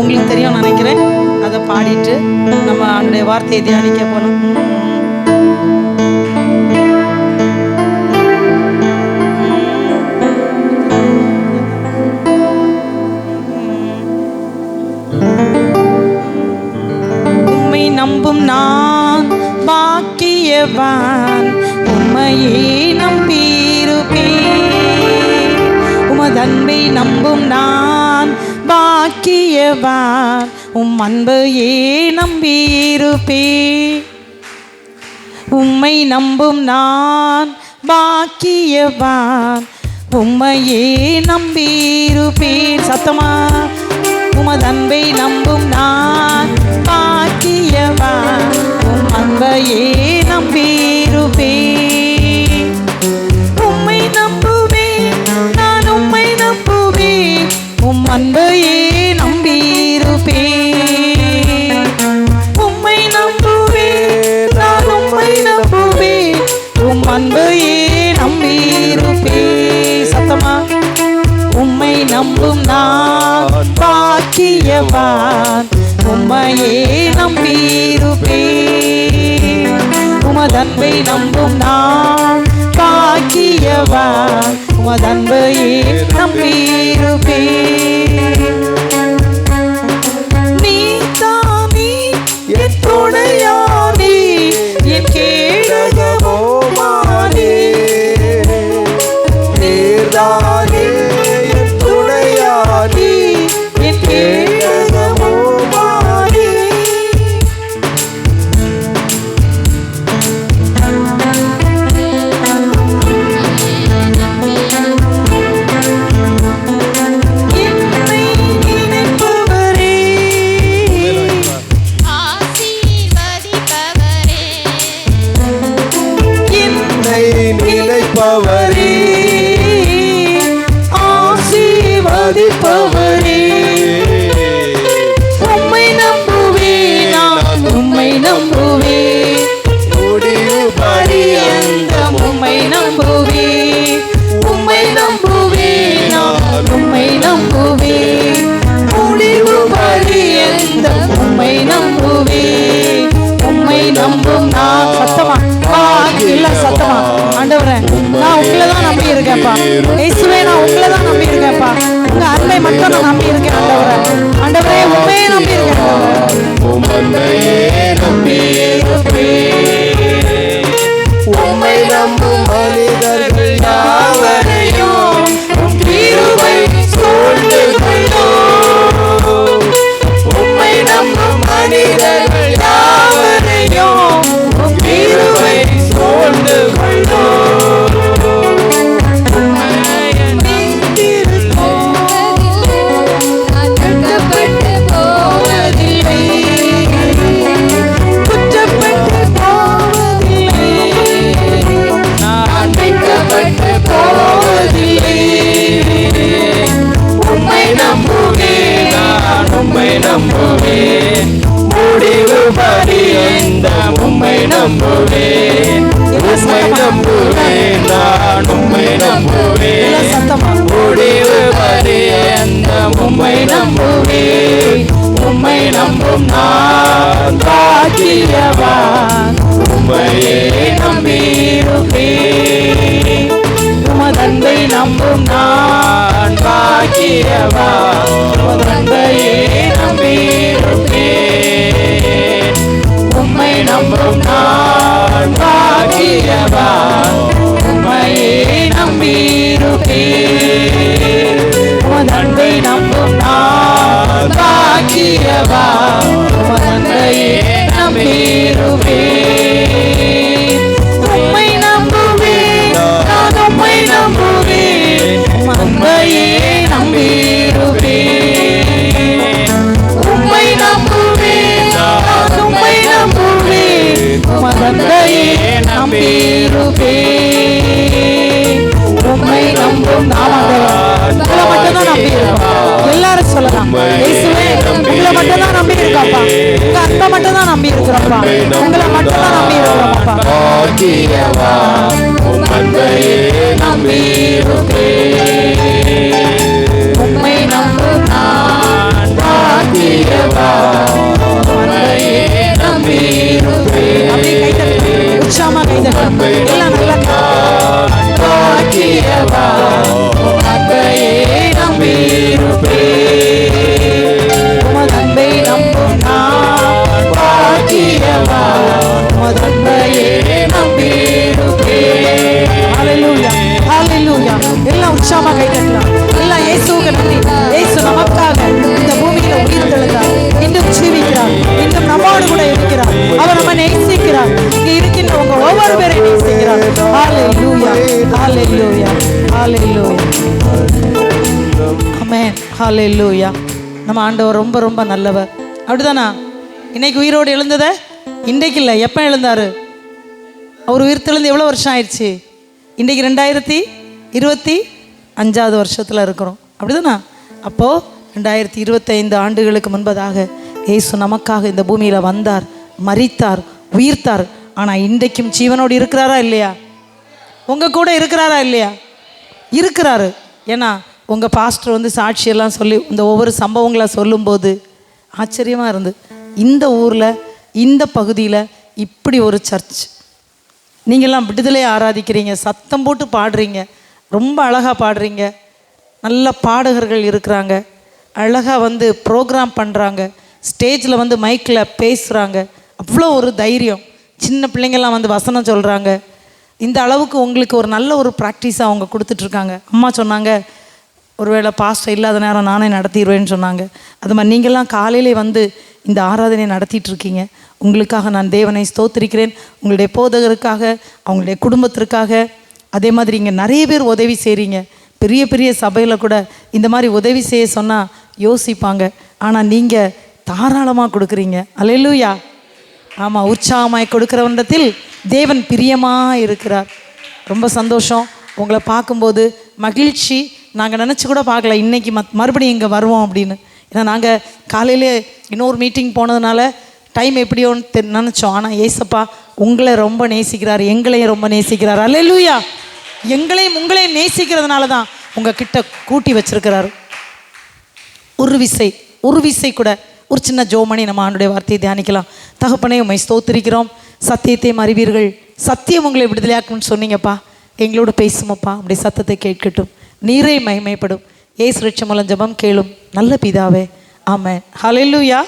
உங்களுக்கு தெரியும் நினைக்கிறேன். அதை பாடிட்டு நம்ம அவனுடைய வார்த்தையை தியானிக்க போகணும் நம்பும் நான் பாக்கியவான். உண்மையே நம்பியிருப்பேன் உமதன்பை நம்பும் நான் ஆக்கியவார் உம் அன்பையே நம்பியிருப்பே. உம்மை நம்பும் நான் பாக்கியவான் உம்மையே நம்பியிருப்பேன் சத்தமா உமது அன்பை நம்பும் நான் பாக்கியவான் உம் அன்பையே நம்பி நம்பும் நான் பாக்கியவான். உம்மையே நம்பியிருப்பேன். உமதன்பை நம்பும் நான். பாக்கியவான். உமதன்பையே நம்பியிருப்பேன். ஆராதிப்பவரே உம்மை நம்புவே நான் உம்மை நம்புவே. முடிவு பரியந்தம் உம்மை நம்புவே. உம்மை நம்புவே நான் உம்மை நம்புவே. முடிவு பரியந்தம் உம்மை நம்புவே. உம்மை நம்பும் நான். சத்தமா? இல்ல சத்தமா? ஆண்டவரே நான் உங்களை தான் நம்பி இருக்கேன்ப்பா இயேசுவே நான் உங்களை தான் உண்மை மட்டும் நான் நம்பி இருக்கேன் ஆண்டவரே ஆண்டவரே. உண்மையே நம்பி இருக்கேன் சத்தமா முடிவு பரியந்த உம்மை நம்புவேன் உம்மை நம்பும் நான் பாக்கியவான். உம்மையே நம்பியிருப்பேன் உமதன்பை நம்பும் நான் நான் பாக்கியவான். நம்பியிருப்பேன் உமதன்பை நம்பும் நான் பாக்கியவான் உமதன்பையே நம்பியிருப்பேன் உம்மை நம்புவேன் நான் உம்மை நம்புவேன். உம்மை நம்புவேன் நான் உம்மை நம்புவேன். உங்களை மட்டும் தான் நம்பி இருக்கோம்ப்பா உங்க அன்பை மட்டும் தான் நம்பி இருக்கிறோம்ப்பா. உங்களை மட்டும் தான் நம்பி பாக்கிய ஹalleluya ஹalleluya ஆமென் ஹalleluya நம்ம ஆண்டவர் ரொம்ப ரொம்ப நல்லவர். அப்படிதானா? இன்னைக்கு உயிரோடு எழுந்தத? இன்றைக்கு இல்லை. எப்போ எழுந்தாரு? அவர் உயிர்த்தெழுந்து எவ்வளோ வருஷம் ஆயிடுச்சு? இன்றைக்கு ரெண்டாயிரத்தி இருபத்தி அஞ்சாவது வருஷத்தில் இருக்கிறோம். அப்படிதானா? அப்போது ரெண்டாயிரத்தி இருபத்தைந்து ஆண்டுகளுக்கு முன்பதாக இயேசு நமக்காக இந்த பூமியில் வந்தார் மறித்தார் உயிர்த்தார். ஆனால் இன்றைக்கும் ஜீவனோடு இருக்கிறாரா இல்லையா? உங்கள் கூட இருக்கிறாரா இல்லையா? இருக்கிறாரு. ஏன்னா உங்கள் பாஸ்டர் வந்து சாட்சியெல்லாம் சொல்லி இந்த ஒவ்வொரு சம்பவங்களை சொல்லும்போது ஆச்சரியமாக இருந்து இந்த ஊரில் இந்த பகுதியில் இப்படி ஒரு சர்ச் நீங்கள்லாம் விடுதலை ஆராதிக்கிறீங்க சத்தம் போட்டு பாடுறீங்க ரொம்ப அழகாக பாடுறீங்க. நல்ல பாடகர்கள் இருக்கிறாங்க. அழகாக வந்து ப்ரோக்ராம் பண்ணுறாங்க ஸ்டேஜில் வந்து மைக்கில் பேசுகிறாங்க அவ்வளோ ஒரு தைரியம். சின்ன பிள்ளைங்கள்லாம் வந்து வசனம் சொல்கிறாங்க இந்த அளவுக்கு உங்களுக்கு ஒரு நல்ல ஒரு ப்ராக்டிஸை அவங்க கொடுத்துட்ருக்காங்க. அம்மா சொன்னாங்க ஒருவேளை பாஸ்டர் இல்லாத நேரம் நானே நடத்திடுவேன்னு சொன்னாங்க. அது மாதிரி நீங்கள்லாம் காலையிலே வந்து இந்த ஆராதனை நடத்திட்டு இருக்கீங்க உங்களுக்காக நான் தேவனை ஸ்தோத்திரிக்கிறேன். உங்களுடைய போதகருக்காக அவங்களுடைய குடும்பத்திற்காக. அதே மாதிரி இங்கே நிறைய பேர் உதவி செய்கிறீங்க பெரிய பெரிய சபையில் கூட இந்த மாதிரி உதவி செய்ய சொன்னால் யோசிப்பாங்க. ஆனால் நீங்கள் தாராளமாக கொடுக்குறீங்க. அலையிலூயா ஆமாம் உற்சாகமாய் கொடுக்கிறவனிடத்தில் தேவன் பிரியமாக இருக்கிறார். ரொம்ப சந்தோஷம். உங்களை பார்க்கும்போது மகிழ்ச்சி. நாங்கள் நினச்சி கூட பார்க்கல இன்னைக்கு மத் மறுபடியும் இங்கே வருவோம் அப்படின்னு. ஏன்னா நாங்கள் காலையிலே இன்னொரு மீட்டிங் போனதுனால டைம் எப்படியோன்னு தெ நினச்சோம். ஆனால் ஏசப்பா உங்களை ரொம்ப நேசிக்கிறார். எங்களையும் ரொம்ப நேசிக்கிறார். அல்லேலூயா எங்களையும் உங்களையும் நேசிக்கிறதுனால தான் உங்கள் கிட்ட கூட்டி வச்சிருக்கிறாரு. ஒரு விசை ஒரு விசை கூட ஒரு சின்ன ஜோமணி நம்ம ஆண்டுடைய வார்த்தையை தியானிக்கலாம். தகப்பனே உண்மை ஸ்தோத்திரிக்கிறோம். சத்தியத்தையும் அறிவீர்கள் சத்தியம் உங்களை விடுதலையாக்கும்னு சொன்னீங்கப்பா. எங்களோட பேசுமப்பா அப்படி சத்தத்தை கேட்கட்டும். நீரே மகிமைப்படும். ஏசு மூலம் ஜபம் கேளும். நல்ல பிதாவே. ஆமாம் ஹalleluya.